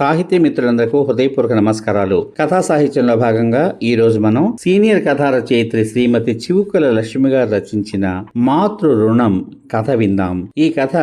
సాహిత్య మిత్రులందరకు హృదయపూర్వక నమస్కారాలు. కథా సాహిత్యంలో భాగంగా ఈ రోజు మనం సీనియర్ కథా రచయిత్రి శ్రీమతి చివుకల లక్ష్మి గారు రచించిన మాతృ రుణం కథ విందాం. ఈ కథ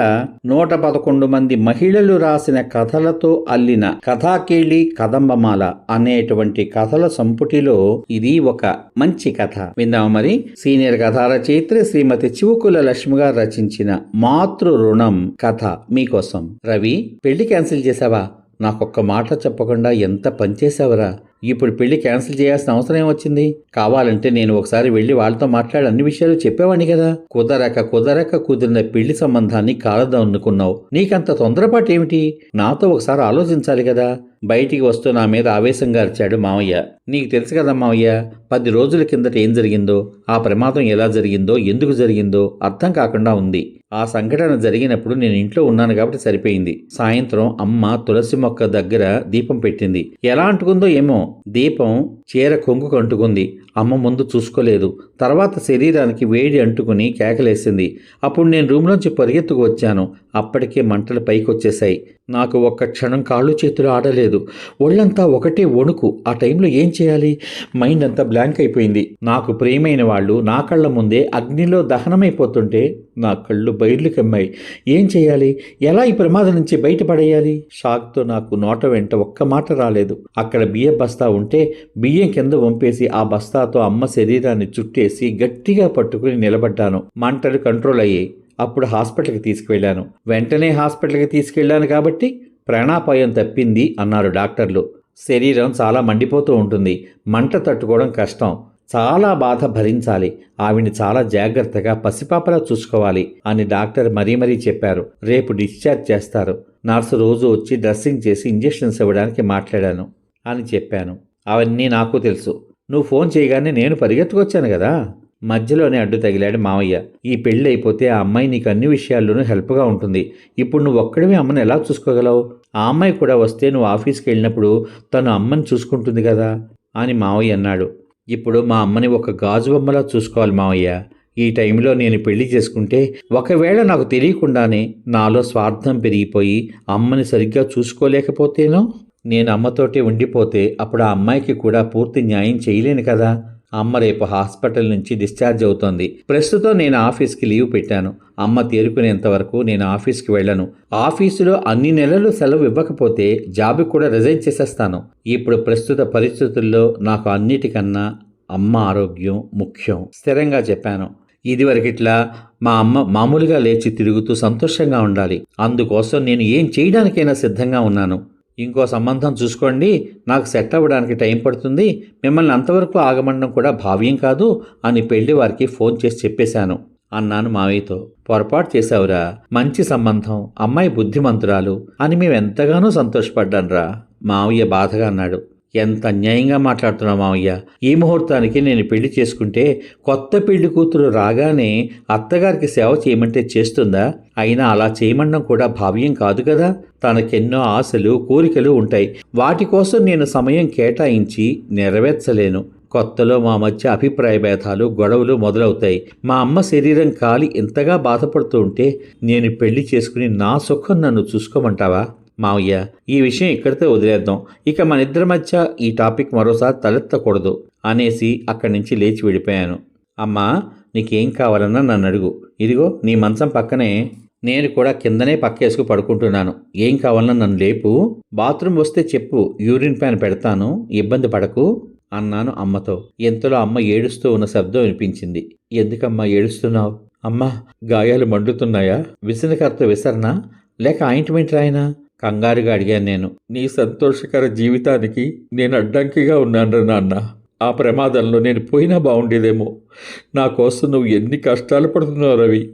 నూట పదకొండు మంది మహిళలు రాసిన కథలతో అల్లిన కథాకేళి కదంబమాల అనేటువంటి కథల సంపుటిలో ఇది ఒక మంచి కథ. విందాం మరి. సీనియర్ కథా రచయిత్రి శ్రీమతి చివుకుల లక్ష్మి గారు రచించిన మాతృ రుణం కథ మీకోసం. రవి పెళ్ళి క్యాన్సిల్ చేసావా నాకొక్క మాట చెప్పకుండా ఎంత పనిచేసావరా ఇప్పుడు పెళ్ళి క్యాన్సిల్ చేయాల్సిన అవసరం ఏమొచ్చింది కావాలంటే నేను ఒకసారి వెళ్ళి వాళ్ళతో మాట్లాడి అన్ని విషయాలు చెప్పేవాడిని కదా. కుదరక కుదరక కుదిరిన పెళ్ళి సంబంధాన్ని కాలదాం అనుకున్నావు. నీకంత తొందరపాటు ఏమిటి? నాతో ఒకసారి ఆలోచించాలి కదా. బయటికి వస్తూ నా మీద ఆవేశంగా అరిచాడు మావయ్య. నీకు తెలుసు కదా మావయ్య పది రోజుల కిందట ఏం జరిగిందో ఆ ప్రమాదం ఎలా జరిగిందో ఎందుకు జరిగిందో అర్థం కాకుండా ఉంది. ఆ సంఘటన జరిగినప్పుడు నేను ఇంట్లో ఉన్నాను కాబట్టి సరిపోయింది. సాయంత్రం అమ్మ తులసి మొక్క దగ్గర దీపం పెట్టింది. ఎలా అంటుకుందో ఏమో. దీపం చీర కొంగుకు అంటుకుంది. అమ్మ ముందు చూసుకోలేదు. తర్వాత శరీరానికి వేడి అంటుకుని కేకలేసింది. అప్పుడు నేను రూమ్లోంచి పరిగెత్తుకు వచ్చాను. అప్పటికే మంటలు పైకొచ్చేశాయి. నాకు ఒక్క క్షణం కాళ్ళు చేతులు ఆడలేదు. ఒళ్ళంతా ఒకటే వణుకు. ఆ టైంలో ఏం చేయాలి? మైండ్ అంతా బ్లాంక్ అయిపోయింది. నాకు ప్రియమైన వాళ్ళు నా కళ్ళ ముందే అగ్నిలో దహనమైపోతుంటే నా కళ్ళు బయర్లు కమ్మాయి. ఏం చేయాలి? ఎలా ఈ ప్రమాదం నుంచి బయటపడేయాలి? షాక్తో నాకు నోట వెంట ఒక్క మాట రాలేదు. అక్కడ బియ్యం బస్తా ఉంటే బియ్యం కింద వంపేసి ఆ బస్తాతో అమ్మ శరీరాన్ని చుట్టేసి గట్టిగా పట్టుకుని నిలబడ్డాను. మంటలు కంట్రోల్ అయ్యాయి. అప్పుడు హాస్పిటల్కి తీసుకువెళ్ళాను. వెంటనే హాస్పిటల్కి తీసుకెళ్ళాను కాబట్టి ప్రాణాపాయం తప్పింది అన్నారు డాక్టర్లు. శరీరం చాలా మండిపోతూ ఉంటుంది. మంట తట్టుకోవడం కష్టం. చాలా బాధ భరించాలి. ఆవిని చాలా జాగ్రత్తగా పసిపాపలా చూసుకోవాలి అని డాక్టర్ మరీ మరీ చెప్పారు. రేపు డిశ్చార్జ్ చేస్తారు. నర్సు రోజు వచ్చి డ్రెస్సింగ్ చేసి ఇంజెక్షన్స్ ఇవ్వడానికి మాట్లాడాను అని చెప్పాను. అవన్నీ నాకు తెలుసు. నువ్వు ఫోన్ చేయగానే నేను పరిగెత్తుకొచ్చాను కదా? మధ్యలోనే అడ్డు తగిలాడు మావయ్య ఈ పెళ్ళి అయిపోతే ఆ అమ్మాయి నీకు అన్ని విషయాల్లోనూ హెల్ప్గా ఉంటుంది. ఇప్పుడు నువ్వు ఒక్కడివే అమ్మని ఎలా చూసుకోగలవు? ఆ అమ్మాయి కూడా వస్తే నువ్వు ఆఫీస్కి వెళ్ళినప్పుడు తను అమ్మని చూసుకుంటుంది కదా? అని మావయ్య అన్నాడు. ఇప్పుడు మా అమ్మని ఒక గాజు బొమ్మలా చూసుకోవాలి మావయ్య ఈ టైంలో నేను పెళ్ళి చేసుకుంటే ఒకవేళ నాకు తెలియకుండానే నాలో స్వార్థం పెరిగిపోయి అమ్మని సరిగ్గా చూసుకోలేకపోతేనో? నేను అమ్మతోటే ఉండిపోతే అప్పుడు ఆ అమ్మాయికి కూడా పూర్తి న్యాయం చేయలేను కదా? అమ్మ రేపు హాస్పిటల్ నుంచి డిశ్చార్జ్ అవుతోంది. ప్రస్తుతం నేను ఆఫీస్కి లీవ్ పెట్టాను. అమ్మ తేరుకునేంత వరకు నేను ఆఫీస్కి వెళ్ళను. ఆఫీసులో అన్ని నెలలు సెలవు ఇవ్వకపోతే జాబ్ కూడా రిజైన్ చేసేస్తాను. ఇప్పుడు ప్రస్తుత పరిస్థితుల్లో నాకు అన్నిటికన్నా అమ్మ ఆరోగ్యం ముఖ్యం. స్థిరంగా చెప్పాను. ఇదివరకిట్లా మా అమ్మ మామూలుగా లేచి తిరుగుతూ సంతోషంగా ఉండాలి. అందుకోసం నేను ఏం చేయడానికైనా సిద్ధంగా ఉన్నాను. ఇంకో సంబంధం చూసుకోండి. నాకు సెట్ అవ్వడానికి టైం పడుతుంది. మిమ్మల్ని అంతవరకు ఆగమండం కూడా భావ్యం కాదు అని పెళ్ళి వారికి ఫోన్ చేసి చెప్పేశాను. అన్నాను మావయ్యతో. పొరపాటు చేశావురా. మంచి సంబంధం అమ్మాయి బుద్ధిమంతురాలు అని మేమెంతగానో సంతోషపడ్డాన్రా. సంతోషపడ్డానురా మావయ్య బాధగా అన్నాడు. ఎంత అన్యాయంగా మాట్లాడుతున్నావు మామయ్య ఈ ముహూర్తానికి నేను పెళ్ళి చేసుకుంటే కొత్త పెళ్ళి కూతురు రాగానే అత్తగారికి సేవ చేయమంటే చేస్తుందా? అయినా అలా చేయమండం కూడా భావ్యం కాదు కదా. తనకెన్నో ఆశలు కోరికలు ఉంటాయి. వాటి కోసం నేను సమయం కేటాయించి నెరవేర్చలేను. కొత్తలో మా మధ్య అభిప్రాయ భేదాలు గొడవలు మొదలవుతాయి. మా అమ్మ శరీరం కాలి ఎంతగా బాధపడుతూ ఉంటే నేను పెళ్ళి చేసుకుని నా సుఖం నన్ను చూసుకోమంటావా? మావయ్య ఈ విషయం ఇక్కడితో వదిలేద్దాం. ఇక మన ఇద్దరి మధ్య ఈ టాపిక్ మరోసారి తలెత్తకూడదు అనేసి అక్కడి నుంచి లేచి వెళ్ళిపోయాను. అమ్మా నీకేం కావాలన్నా నన్ను అడుగు. ఇదిగో నీ మంచం పక్కనే నేను కూడా కిందనే పక్కేసుకు పడుకుంటున్నాను. ఏం కావాలన్నా నన్ను లేపు. బాత్రూమ్ వస్తే చెప్పు. యూరిన్ ప్యాన్ పెడతాను. ఇబ్బంది పడకు అన్నాను అమ్మతో. ఎంతలో అమ్మ ఏడుస్తూ ఉన్న శబ్దం వినిపించింది. ఎందుకమ్మా ఏడుస్తున్నావు? అమ్మా గాయాలు మండుతున్నాయా? విసనకర్త విసరనా? లేక ఆయింట్మెంట్ రాయనా? కంగారుగా అడిగాను నేను. నీ సంతోషకర జీవితానికి నేను అడ్డంకిగా ఉన్నాను నాన్న. ఆ ప్రమాదంలో నేను పోయినా బాగుండేదేమో. నా కోసం నువ్వు ఎన్ని కష్టాలు పడుతున్నావు రవి?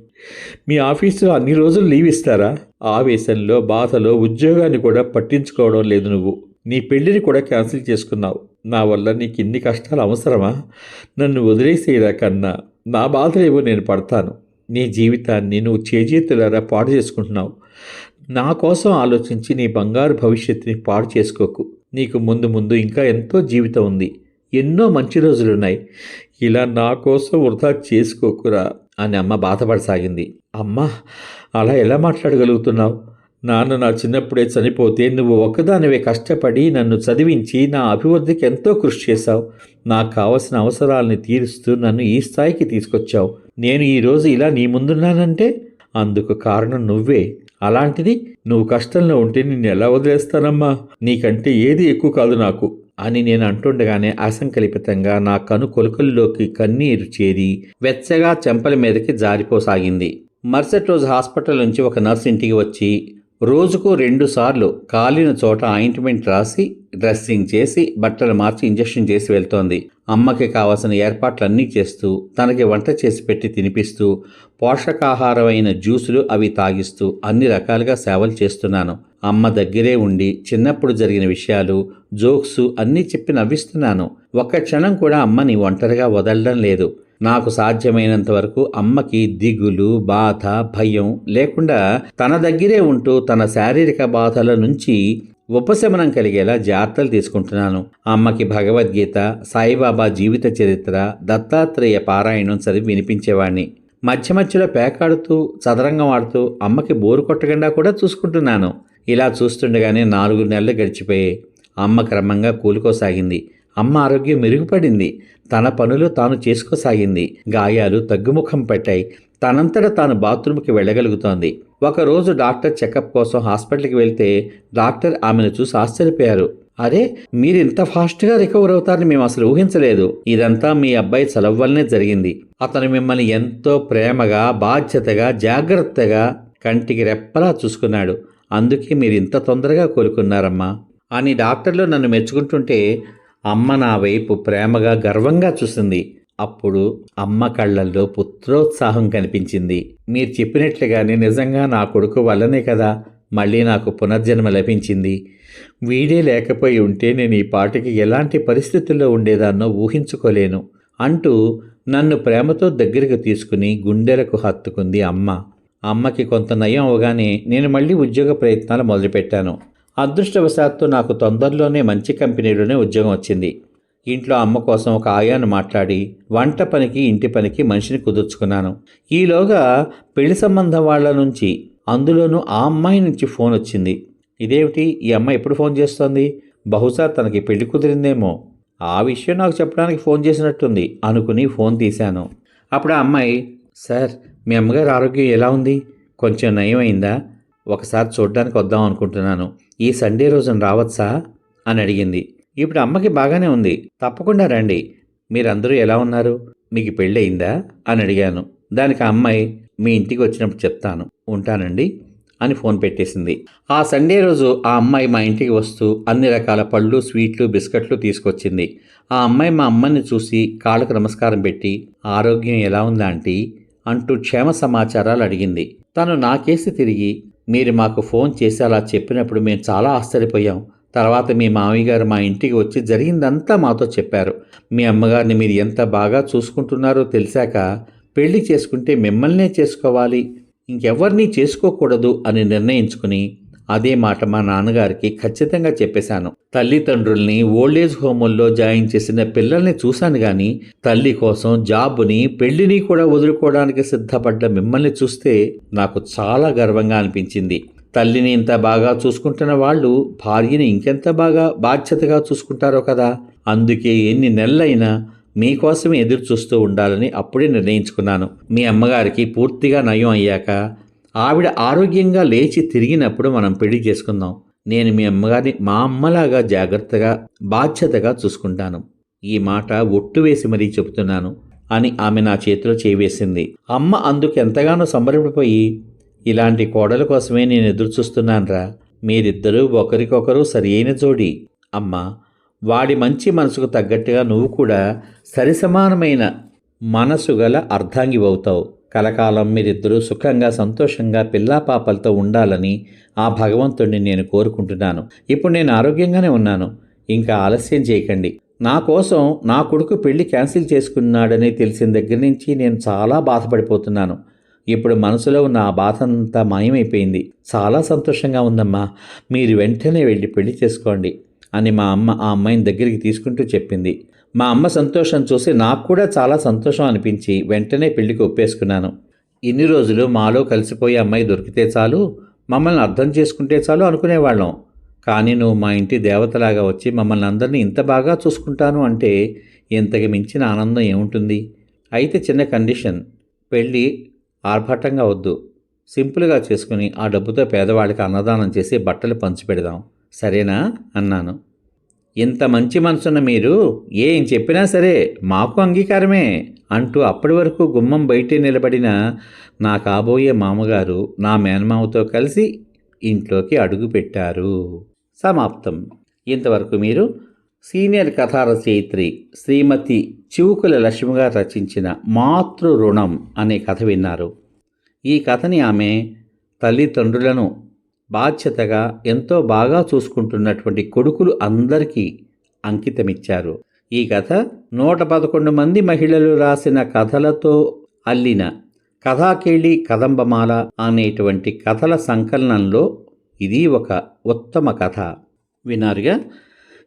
మీ ఆఫీసులో అన్ని రోజులు లీవ్ ఇస్తారా? ఆవేశంలో బాధలో ఉద్యోగాన్ని కూడా పట్టించుకోవడం లేదు నువ్వు. నీ పెళ్ళిని కూడా క్యాన్సిల్ చేసుకున్నావు. నా వల్ల నీకు ఇన్ని కష్టాలు అవసరమా? నన్ను వదిలేసేలా కన్నా. నా బాధలేవో నేను పడతాను. నీ జీవితాన్ని నువ్వు చేజేతులారా పాడు చేసుకుంటున్నావు. నా కోసం ఆలోచించి నీ బంగారు భవిష్యత్తుని పాడు చేసుకోకు. నీకు ముందు ముందు ఇంకా ఎంతో జీవితం ఉంది. ఎన్నో మంచి రోజులున్నాయి. ఇలా నా కోసం వృధా చేసుకోకురా అని అమ్మ బాధపడసాగింది. అమ్మ అలా ఎలా మాట్లాడగలుగుతున్నావు? నాన్న నా చిన్నప్పుడే చనిపోతే నువ్వు ఒక్కదానివే కష్టపడి నన్ను చదివించి నా అభివృద్ధికి ఎంతో కృషి చేశావు. నాకు కావలసిన అవసరాలని తీరుస్తూ నన్ను ఈ స్థాయికి తీసుకొచ్చావు. నేను ఈరోజు ఇలా నీ ముందున్నానంటే అందుకు కారణం నువ్వే. అలాంటిది నువ్వు కష్టంలో ఉంటే నిన్ను ఎలా వదిలేస్తానమ్మా? నీకంటే ఏది ఎక్కువ కాదు నాకు. అని నేను అంటుండగానే అసంకల్పితంగా నా కను కొలుకల్లోకి కన్నీరు చేరి వెచ్చగా చెంపల మీదకి జారిపోసాగింది. మరుసటి రోజు హాస్పిటల్ నుంచి ఒక నర్స్ ఇంటికి వచ్చి రోజుకు రెండుసార్లు కాలిన చోట ఆయింట్మెంట్ రాసి డ్రెస్సింగ్ చేసి బట్టలు మార్చి ఇంజెక్షన్ చేసి వెళ్తోంది. అమ్మకి కావాల్సిన ఏర్పాట్లన్నీ చేస్తూ తనకి వంట చేసి పెట్టి తినిపిస్తూ పోషకాహారమైన జ్యూసులు అవి తాగిస్తూ అన్ని రకాలుగా సేవలు చేస్తున్నాను. అమ్మ దగ్గరే ఉండి చిన్నప్పుడు జరిగిన విషయాలు జోక్స్ అన్నీ చెప్పి నవ్విస్తున్నాను. ఒక్క క్షణం కూడా అమ్మని ఒంటరిగా వదలడం లేదు. నాకు సాధ్యమైనంత వరకు అమ్మకి దిగులు బాధ భయం లేకుండా తన దగ్గరే ఉంటూ తన శారీరక బాధల నుంచి ఉపశమనం కలిగేలా జాగ్రత్తలు తీసుకుంటున్నాను. అమ్మకి భగవద్గీత సాయిబాబా జీవిత చరిత్ర దత్తాత్రేయ పారాయణం చదివి వినిపించేవాణ్ణి. మధ్య మధ్యలో పేకాడుతూ చదరంగం ఆడుతూ అమ్మకి బోరు కొట్టకుండా కూడా చూసుకుంటున్నాను. ఇలా చూస్తుండగానే నాలుగు నెలలు గడిచిపోయాయి. అమ్మ క్రమంగా కూలుకోసాగింది. అమ్మ ఆరోగ్యం మెరుగుపడింది. తన పనులు తాను చేసుకోసాగింది. గాయాలు తగ్గుముఖం పెట్టాయి. తనంతట తాను బాత్రూమ్కి వెళ్ళగలుగుతోంది. ఒకరోజు డాక్టర్ చెకప్ కోసం హాస్పిటల్కి వెళ్తే డాక్టర్ ఆమెను చూసి ఆశ్చర్యపోయారు. అరే మీరు ఇంత ఫాస్ట్గా రికవర్ అవుతారని మేము అసలు ఊహించలేదు. ఇదంతా మీ అబ్బాయి చలవ వల్లనే జరిగింది. అతను మిమ్మల్ని ఎంతో ప్రేమగా బాధ్యతగా జాగ్రత్తగా కంటికి రెప్పలా చూసుకున్నాడు. అందుకే మీరు ఇంత తొందరగా కోలుకున్నారమ్మా అని డాక్టర్లు నన్ను మెచ్చుకుంటుంటే అమ్మ నా వైపు ప్రేమగా గర్వంగా చూసింది. అప్పుడు అమ్మ కళ్ళల్లో పుత్రోత్సాహం కనిపించింది. మీరు చెప్పినట్లుగానే నిజంగా నా కొడుకు వల్లనే కదా మళ్ళీ నాకు పునర్జన్మ లభించింది. వీడే లేకపోయి ఉంటే నేను ఈ పాటికి ఎలాంటి పరిస్థితుల్లో ఉండేదాన్నో ఊహించుకోలేను అంటూ నన్ను ప్రేమతో దగ్గరికి తీసుకుని గుండెలకు హత్తుకుంది అమ్మ. అమ్మకి కొంత నయం అవగానే నేను మళ్ళీ ఉద్యోగ ప్రయత్నాలు మొదలుపెట్టాను. అదృష్టవశాత్తు నాకు తొందరలోనే మంచి కంపెనీలోనే ఉద్యోగం వచ్చింది. ఇంట్లో అమ్మ కోసం ఒక ఆయాను మాట్లాడి వంట పనికి ఇంటి పనికి మనిషిని కుదుర్చుకున్నాను. ఈలోగా పెళ్ళి సంబంధం వాళ్ళ నుంచి అందులోనూ ఆ అమ్మాయి నుంచి ఫోన్ వచ్చింది. ఇదేమిటి? ఈ అమ్మాయి ఎప్పుడు ఫోన్ చేస్తోంది? బహుశా తనకి పెళ్ళి కుదిరిందేమో. ఆ విషయం నాకు చెప్పడానికి ఫోన్ చేసినట్టుంది అనుకుని ఫోన్ తీశాను. అప్పుడు ఆ అమ్మాయి సార్ మీ అమ్మగారు ఆరోగ్యం ఎలా ఉంది? కొంచెం నయమైందా? ఒకసారి చూడ్డానికి వద్దాం అనుకుంటున్నాను. ఈ సండే రోజున రావచ్చా? అని అడిగింది. ఇప్పుడు అమ్మకి బాగానే ఉంది. తప్పకుండా రండి. మీరందరూ ఎలా ఉన్నారు? మీకు పెళ్ళి అయిందా? అని అడిగాను. దానికి ఆ అమ్మాయి మీ ఇంటికి వచ్చినప్పుడు చెప్తాను. ఉంటానండి అని ఫోన్ పెట్టేసింది. ఆ సండే రోజు ఆ అమ్మాయి మా ఇంటికి వస్తూ అన్ని రకాల పళ్ళు స్వీట్లు బిస్కెట్లు తీసుకొచ్చింది. ఆ అమ్మాయి మా అమ్మని చూసి కాళ్ళకు నమస్కారం పెట్టి ఆరోగ్యం ఎలా ఉందా ఆంటీ? అంటూ క్షేమ సమాచారాలు అడిగింది. తను నాకేసి తిరిగి మీరు మాకు ఫోన్ చేసి అలా చెప్పినప్పుడు మేము చాలా ఆశ్చర్యపోయాం. తర్వాత మీ మామయ్య గారు మా ఇంటికి వచ్చి జరిగిందంతా మాతో చెప్పారు. మీ అమ్మగారిని మీరు ఎంత బాగా చూసుకుంటున్నారో తెలిసాక పెళ్ళి చేసుకుంటే మిమ్మల్నే చేసుకోవాలి. ఇంకెవరినీ చేసుకోకూడదు అని నిర్ణయించుకుని అదే మాట మా నాన్నగారికి ఖచ్చితంగా చెప్పేశాను. తల్లిదండ్రుల్ని ఓల్డేజ్ హోముల్లో జాయిన్ చేసిన పిల్లల్ని చూశాను కానీ తల్లి కోసం జాబుని పెళ్ళిని కూడా వదులుకోవడానికి సిద్ధపడ్డ మిమ్మల్ని చూస్తే నాకు చాలా గర్వంగా అనిపించింది. తల్లిని ఇంత బాగా చూసుకుంటున్న వాళ్ళు భార్యని ఇంకెంత బాగా బాధ్యతగా చూసుకుంటారో కదా? అందుకే ఎన్ని నెలలైనా మీకోసమే ఎదురు చూస్తూ ఉండాలని అప్పుడే నిర్ణయించుకున్నాను. మీ అమ్మగారికి పూర్తిగా నయం అయ్యాక ఆవిడ ఆరోగ్యంగా లేచి తిరిగినప్పుడు మనం పెళ్ళి చేసుకుందాం. నేను మీ అమ్మగారిని మా అమ్మలాగా జాగ్రత్తగా బాధ్యతగా చూసుకుంటాను. ఈ మాట ఒట్టు వేసి మరీ చెబుతున్నాను అని ఆమె నా చేతిలో చేవేసింది అమ్మ అందుకు ఎంతగానో సంబరపడిపోయి ఇలాంటి కోడల కోసమే నేను ఎదురు చూస్తున్నానరా. మీరిద్దరూ ఒకరికొకరు సరియైన జోడి. అమ్మా వాడి మంచి మనసుకు తగ్గట్టుగా నువ్వు కూడా సరిసమానమైన మనసు గల అర్ధాంగివవుతావు. కలకాలం మీరిద్దరూ సుఖంగా సంతోషంగా పిల్లా పాపలతో ఉండాలని ఆ భగవంతుడిని నేను కోరుకుంటున్నాను. ఇప్పుడు నేను ఆరోగ్యంగానే ఉన్నాను. ఇంకా ఆలస్యం చేయకండి. నా కోసం నా కొడుకు పెళ్ళి క్యాన్సిల్ చేసుకున్నాడని తెలిసిన దగ్గర నుంచి నేను చాలా బాధపడిపోతున్నాను. ఇప్పుడు మనసులో ఉన్న ఆ బాధ అంతా మాయమైపోయింది. చాలా సంతోషంగా ఉందమ్మా. మీరు వెంటనే వెళ్ళి పెళ్ళి చేసుకోండి అని మా అమ్మ ఆ అమ్మాయిని దగ్గరికి తీసుకుంటూ చెప్పింది. మా అమ్మ సంతోషం చూసి నాకు కూడా చాలా సంతోషం అనిపించి వెంటనే పెళ్ళికి ఒప్పేసుకున్నాను. ఇన్ని రోజులు మాలో కలిసిపోయే అమ్మాయి దొరికితే చాలు మమ్మల్ని అర్థం చేసుకుంటే చాలు అనుకునేవాళ్ళం. కానీ నువ్వు మా ఇంటి దేవతలాగా వచ్చి మమ్మల్ని అందరినీ ఇంత బాగా చూసుకుంటాను అంటే ఇంతకు మించిన ఆనందం ఏముంటుంది? అయితే చిన్న కండిషన్ పెళ్ళి ఆర్భాటంగా వద్దు. సింపుల్గా చేసుకుని ఆ డబ్బుతో పేదవాళ్ళకి అన్నదానం చేసి బట్టలు పంచిపెడదాం. సరేనా? అన్నాను. ఇంత మంచి మనసున్న మీరు ఏం చెప్పినా సరే మాకు అంగీకారమే అంటూ అప్పటి వరకు గుమ్మం బయటే నిలబడిన నా కాబోయే మామగారు నా మేనమామతో కలిసి ఇంట్లోకి అడుగుపెట్టారు సమాప్తం. ఇంతవరకు మీరు సీనియర్ కథా రచయిత్రి శ్రీమతి చివుకుల లక్ష్మి గారు రచించిన మాతృ రుణం అనే కథ విన్నారు. ఈ కథని ఆమె తల్లిదండ్రులను బాధ్యతగా ఎంతో బాగా చూసుకుంటున్నటువంటి కొడుకులు అందరికీ అంకితమిచ్చారు. ఈ కథ నూట పదకొండు మంది మహిళలు రాసిన కథలతో అల్లిన కథాకేళి కదంబమాల అనేటువంటి కథల సంకలనంలో ఇది ఒక ఉత్తమ కథ. వినారుగా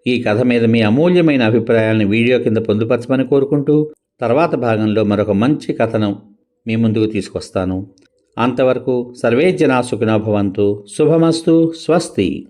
ఈ కథ మీద మీ అమూల్యమైన అభిప్రాయాలను వీడియో కింద పొందుపరచమని కోరుకుంటూ తర్వాత భాగంలో మరొక మంచి కథను మీ ముందుకు తీసుకొస్తాను. అంతవరకు సర్వే జనా సుఖినో భవంతు. శుభమస్తు. స్వస్తి.